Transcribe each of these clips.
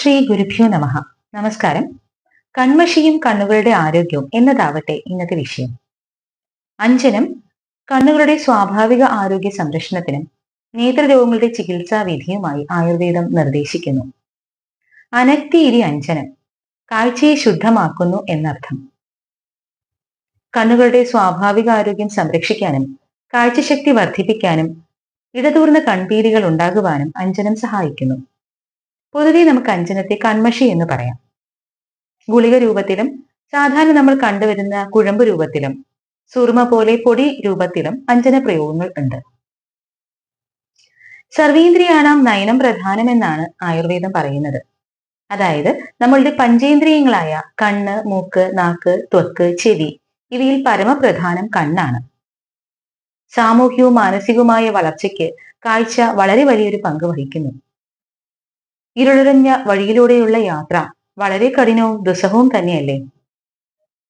ശ്രീ ഗുരുഭ്യോ നമ. നമസ്കാരം. കൺമഷിയും കണ്ണുകളുടെ ആരോഗ്യവും എന്നതാവട്ടെ ഇന്നത്തെ വിഷയം. അഞ്ജനം കണ്ണുകളുടെ സ്വാഭാവിക ആരോഗ്യ സംരക്ഷണത്തിനും നേത്രരോഗങ്ങളുടെ ചികിത്സാ വിധിയുമായി ആയുർവേദം നിർദ്ദേശിക്കുന്നു. അനക്തിയിരി അഞ്ജനം കാഴ്ചയെ ശുദ്ധമാക്കുന്നു എന്നർത്ഥം. കണ്ണുകളുടെ സ്വാഭാവിക ആരോഗ്യം സംരക്ഷിക്കാനും കാഴ്ചശക്തി വർദ്ധിപ്പിക്കാനും ഇടതൂർന്ന കൺപീലികൾ ഉണ്ടാകുവാനും അഞ്ജനം സഹായിക്കുന്നു. പൊതുവെ നമുക്ക് അഞ്ജനത്തെ കൺമഷി എന്ന് പറയാം. ഗുളിക രൂപത്തിലും സാധാരണ നമ്മൾ കണ്ടുവരുന്ന കുഴമ്പ് രൂപത്തിലും സുറുമ പോലെ പൊടി രൂപത്തിലും അഞ്ജന പ്രയോഗങ്ങൾ ഉണ്ട്. സർവീന്ദ്രിയാണാം നയനം പ്രധാനമെന്നാണ് ആയുർവേദം പറയുന്നത്. അതായത് നമ്മളുടെ പഞ്ചേന്ദ്രിയങ്ങളായ കണ്ണ് മൂക്ക് നാക്ക് ത്വക്ക് ചെവി ഇവയിൽ പരമപ്രധാനം കണ്ണാണ്. സാമൂഹ്യവും മാനസികവുമായ വളർച്ചയ്ക്ക് കാഴ്ച വളരെ വലിയൊരു പങ്ക് വഹിക്കുന്നു. ഇരുളറിഞ്ഞ വഴിയിലൂടെയുള്ള യാത്ര വളരെ കഠിനവും ദുസ്സഹവും തന്നെയല്ലേ?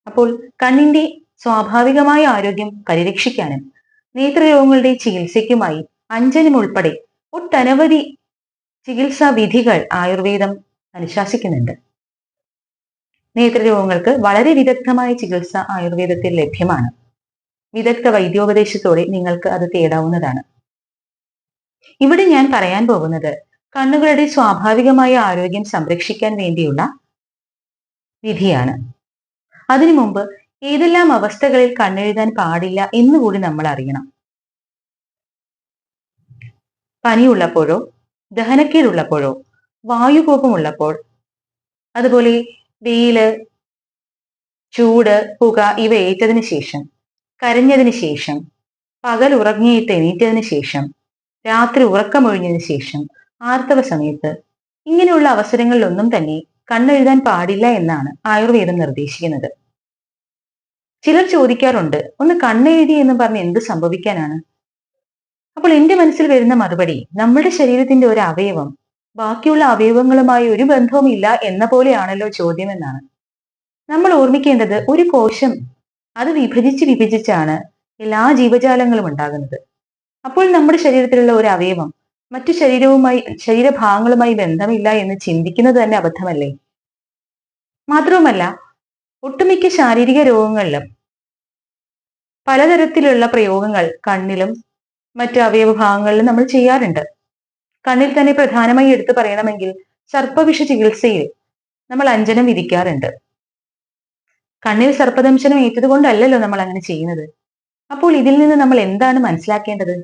അപ്പോൾ കണ്ണിന്റെ സ്വാഭാവികമായ ആരോഗ്യം പരിരക്ഷിക്കാനും നേത്രരോഗങ്ങളുടെ ചികിത്സയ്ക്കുമായി അഞ്ജനം ഉൾപ്പെടെ ഒട്ടനവധി ചികിത്സാ വിധികൾ ആയുർവേദം അനുശാസിക്കുന്നുണ്ട്. നേത്രരോഗങ്ങൾക്ക് വളരെ വിദഗ്ധമായ ചികിത്സ ആയുർവേദത്തിൽ ലഭ്യമാണ്. വിദഗ്ധ വൈദ്യോപദേശത്തോടെ നിങ്ങൾക്ക് അത് തേടാവുന്നതാണ്. ഇവിടെ ഞാൻ പറയാൻ പോകുന്നത് കണ്ണുകളുടെ സ്വാഭാവികമായ ആരോഗ്യം സംരക്ഷിക്കാൻ വേണ്ടിയുള്ള വിധിയാണ്. അതിനു മുമ്പ് ഏതെല്ലാം അവസ്ഥകളിൽ കണ്ണെഴുതാൻ പാടില്ല എന്നുകൂടി നമ്മൾ അറിയണം. പനിയുള്ളപ്പോഴോ ദഹനക്കേടുള്ളപ്പോഴോ വായുകോപമുള്ളപ്പോൾ അതുപോലെ വെയിൽ ചൂട് പുക ഇവ ഏറ്റതിനു ശേഷം കരഞ്ഞതിന് ശേഷം പകൽ ഉറങ്ങിയിട്ട് എണീറ്റതിന് ശേഷം രാത്രി ഉറക്കമൊഴിഞ്ഞതിന് ശേഷം ആർത്തവ സമയത്ത്. ഇങ്ങനെയുള്ള അവസരങ്ങളിലൊന്നും തന്നെ കണ്ണെഴുതാൻ പാടില്ല എന്നാണ് ആയുർവേദം നിർദ്ദേശിക്കുന്നത്. ചിലർ ചോദിക്കാറുണ്ട് ഒന്ന് കണ്ണെഴുതി എന്ന് പറഞ്ഞ് എന്ത് സംഭവിക്കാനാണ്? അപ്പോൾ എന്റെ മനസ്സിൽ വരുന്ന മറുപടി നമ്മുടെ ശരീരത്തിന്റെ ഒരു അവയവം ബാക്കിയുള്ള അവയവങ്ങളുമായി ഒരു ബന്ധവുമില്ല എന്ന പോലെയാണല്ലോ ചോദ്യം എന്നാണ്. നമ്മൾ ഓർമ്മിക്കേണ്ടത് ഒരു കോശം അത് വിഭജിച്ച് വിഭജിച്ചാണ് എല്ലാ ജീവജാലങ്ങളും ഉണ്ടാകുന്നത്. അപ്പോൾ നമ്മുടെ ശരീരത്തിലുള്ള ഒരു അവയവം മറ്റു ശരീരവുമായി ശരീരഭാഗങ്ങളുമായി ബന്ധമില്ല എന്ന് ചിന്തിക്കുന്നത് തന്നെ അബദ്ധമല്ലേ? മാത്രവുമല്ല ഒട്ടുമിക്ക ശാരീരിക രോഗങ്ങളിലും പലതരത്തിലുള്ള പ്രയോഗങ്ങൾ കണ്ണിലും മറ്റു അവയവഭാഗങ്ങളിലും നമ്മൾ ചെയ്യാറുണ്ട്. കണ്ണിൽ തന്നെ പ്രധാനമായി എടുത്തു പറയണമെങ്കിൽ സർപ്പവിഷ ചികിത്സയിൽ നമ്മൾ അഞ്ജനം വിധിക്കാറുണ്ട്. കണ്ണിൽ സർപ്പദംശനം ഏറ്റതുകൊണ്ടല്ലല്ലോ നമ്മൾ അങ്ങനെ ചെയ്യുന്നത്. അപ്പോൾ ഇതിൽ നിന്ന് നമ്മൾ എന്താണ് മനസ്സിലാക്കേണ്ടത്?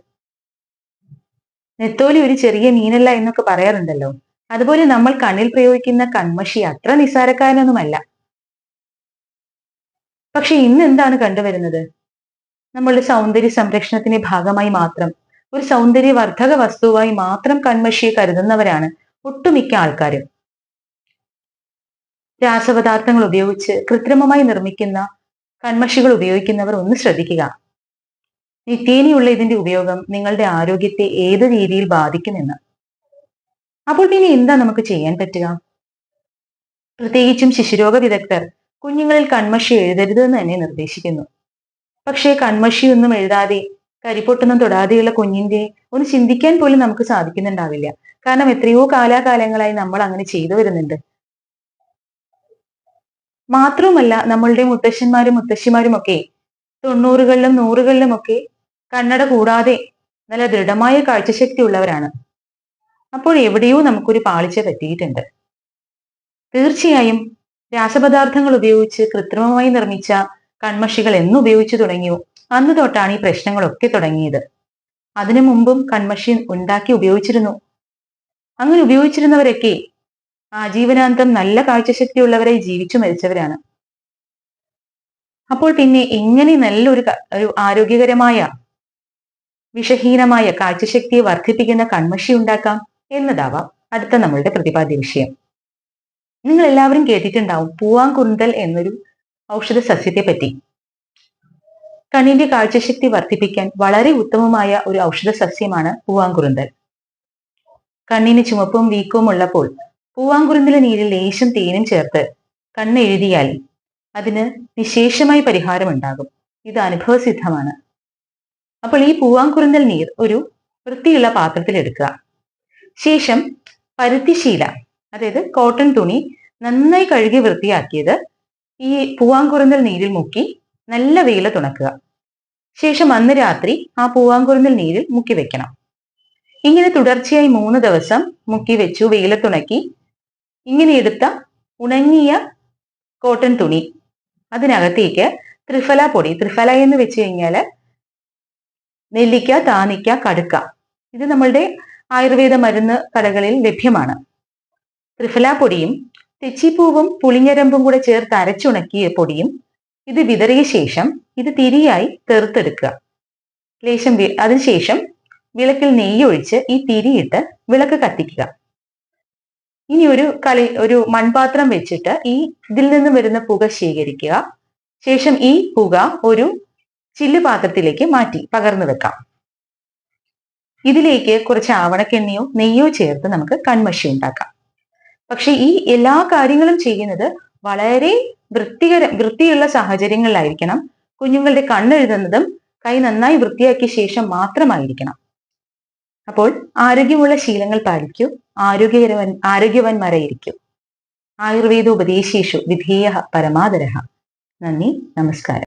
നെത്തോലി ഒരു ചെറിയ മീനല്ല എന്നൊക്കെ പറയാറുണ്ടല്ലോ. അതുപോലെ നമ്മൾ കണ്ണിൽ പ്രയോഗിക്കുന്ന കൺമഷി അത്ര നിസ്സാരക്കാരനൊന്നുമല്ല. പക്ഷെ ഇന്ന് എന്താണ് കണ്ടുവരുന്നത്? നമ്മളുടെ സൗന്ദര്യ സംരക്ഷണത്തിന്റെ ഭാഗമായി മാത്രം ഒരു സൗന്ദര്യവർദ്ധക വസ്തുവായി മാത്രം കൺമഷിയെ കരുതുന്നവരാണ് ഒട്ടുമിക്ക ആൾക്കാരും. രാസപദാർത്ഥങ്ങൾ ഉപയോഗിച്ച് കൃത്രിമമായി നിർമ്മിക്കുന്ന കൺമഷികൾ ഉപയോഗിക്കുന്നവർ ഒന്ന് ശ്രദ്ധിക്കുക. നിത്യേനയുള്ള ഇതിന്റെ ഉപയോഗം നിങ്ങളുടെ ആരോഗ്യത്തെ ഏത് രീതിയിൽ ബാധിക്കുമെന്ന്. അപ്പോൾ പിന്നെ എന്താ നമുക്ക് ചെയ്യാൻ പറ്റുക? പ്രത്യേകിച്ചും ശിശുരോഗ വിദഗ്ധർ കുഞ്ഞുങ്ങളിൽ കൺമഷി എഴുതരുത് എന്ന് തന്നെ നിർദ്ദേശിക്കുന്നു. പക്ഷേ കൺമഷി ഒന്നും എഴുതാതെ കരിപ്പൊട്ടൊന്നും തൊടാതെയുള്ള കുഞ്ഞിന്റെ ഒന്ന് ചിന്തിക്കാൻ പോലും നമുക്ക് സാധിക്കുന്നുണ്ടാവില്ല. കാരണം എത്രയോ കാലാകാലങ്ങളായി നമ്മൾ അങ്ങനെ ചെയ്തു വരുന്നുണ്ട്. മാത്രവുമല്ല നമ്മളുടെ മുത്തശ്ശന്മാരും മുത്തശ്ശിമാരും ഒക്കെ തൊണ്ണൂറുകളിലും നൂറുകളിലും ഒക്കെ കണ്ണട കൂടാതെ നല്ല ദൃഢമായ കാഴ്ചശക്തി ഉള്ളവരാണ് അപ്പോൾ എവിടെയോ നമുക്കൊരു പാളിച്ച പറ്റിയിട്ടുണ്ട്. തീർച്ചയായും രാസപദാർത്ഥങ്ങൾ ഉപയോഗിച്ച് കൃത്രിമമായി നിർമ്മിച്ച കൺമഷികൾ എന്ന് ഉപയോഗിച്ചു തുടങ്ങിയോ? അന്ന് തൊട്ടാണ് ഈ പ്രശ്നങ്ങളൊക്കെ തുടങ്ങിയത്. അതിനു മുമ്പും കൺമഷി ഉണ്ടാക്കി ഉപയോഗിച്ചിരുന്നു. അങ്ങനെ ഉപയോഗിച്ചിരുന്നവരൊക്കെ ആജീവനാന്തം നല്ല കാഴ്ചശക്തിയുള്ളവരായി ജീവിച്ചു മരിച്ചവരാണ്. അപ്പോൾ പിന്നെ എങ്ങനെ നല്ലൊരു ഒരു ആരോഗ്യകരമായ വിഷഹീനമായ കാഴ്ചശക്തിയെ വർദ്ധിപ്പിക്കുന്ന കൺമഷി ഉണ്ടാക്കാം എന്നതാവാം അടുത്ത നമ്മളുടെ പ്രതിപാദ്യ വിഷയം. നിങ്ങൾ എല്ലാവരും കേട്ടിട്ടുണ്ടാവും പൂവാങ്കുന്തൽ എന്നൊരു ഔഷധ സസ്യത്തെ പറ്റി കണ്ണിന്റെ കാഴ്ചശക്തി വർദ്ധിപ്പിക്കാൻ വളരെ ഉത്തമമായ ഒരു ഔഷധ സസ്യമാണ് പൂവാങ്കുറുന്തൽ കണ്ണിന് ചുമപ്പും വീക്കവും ഉള്ളപ്പോൾ പൂവാങ്കുറുന്തല നീരിൽ ലേശം തേനും ചേർത്ത് കണ്ണെഴുതിയാൽ അതിന് വിശേഷമായി പരിഹാരമുണ്ടാകും. ഇത് അനുഭവസിദ്ധമാണ്. അപ്പോൾ ഈ പൂവാങ്കുറുന്തൽ നീർ ഒരു വൃത്തിയുള്ള പാത്രത്തിൽ എടുക്കുക. ശേഷം പരുത്തിശീല അതായത് കോട്ടൺ തുണി നന്നായി കഴുകി വൃത്തിയാക്കിയത് ഈ പൂവാങ്കുറുന്നൽ നീരിൽ മുക്കി നല്ല വെയില തുണക്കുക. ശേഷം അന്ന് രാത്രി ആ പൂവാങ്കുറുന്നൽ നീരിൽ മുക്കി വെക്കണം. ഇങ്ങനെ തുടർച്ചയായി മൂന്ന് ദിവസം മുക്കി വെച്ചു വെയിലത്തുണക്കി ഇങ്ങനെ എടുത്ത ഉണങ്ങിയ കോട്ടൺ തുണി അതിനകത്തേക്ക് ത്രിഫല പൊടി ത്രിഫല എന്ന് വെച്ച് കഴിഞ്ഞാൽ നെല്ലിക്ക താനിക്ക കടുക്ക. ഇത് നമ്മളുടെ ആയുർവേദ മരുന്ന് കടകളിൽ ലഭ്യമാണ്. ത്രിഫല പൊടിയും തെച്ചിപ്പൂവും പുളിഞ്ഞരമ്പും കൂടെ ചേർത്ത് അരച്ചുണക്കിയ പൊടിയും ഇത് വിതറിയ ശേഷം ഇത് തിരിയായി തെറുത്തെടുക്കുക. ലേശം അതിനുശേഷം വിളക്കിൽ നെയ്യ് ഒഴിച്ച് ഈ തിരിയിട്ട് വിളക്ക് കത്തിക്കുക. ഇനി ഒരു കളി ഒരു മൺപാത്രം വെച്ചിട്ട് ഈ ഇതിൽ നിന്ന് വരുന്ന പുക ശേഖരിക്കുക. ശേഷം ഈ പുക ഒരു ചില്ല് പാത്രത്തിലേക്ക് മാറ്റി പകർന്നു വെക്കാം. ഇതിലേക്ക് കുറച്ച് ആവണക്കെണ്ണയോ നെയ്യോ ചേർത്ത് നമുക്ക് കൺമഷി ഉണ്ടാക്കാം. പക്ഷെ ഈ എല്ലാ കാര്യങ്ങളും ചെയ്യുന്നത് വളരെ വൃത്തികര വൃത്തിയുള്ള സാഹചര്യങ്ങളിലായിരിക്കണം. കുഞ്ഞുങ്ങളുടെ കണ്ണെഴുതുന്നതും കൈ നന്നായി വൃത്തിയാക്കിയ ശേഷം മാത്രമായിരിക്കണം. അപ്പോൾ ആരോഗ്യമുള്ള ശീലങ്ങൾ പാലിക്കൂ. ആരോഗ്യകരവൻ ആരോഗ്യവാന്മാരായിരിക്കൂ. ആയുർവേദോപദേശേഷു വിധേയ പരമാതരഹ നന്ദി നമസ്കാരം.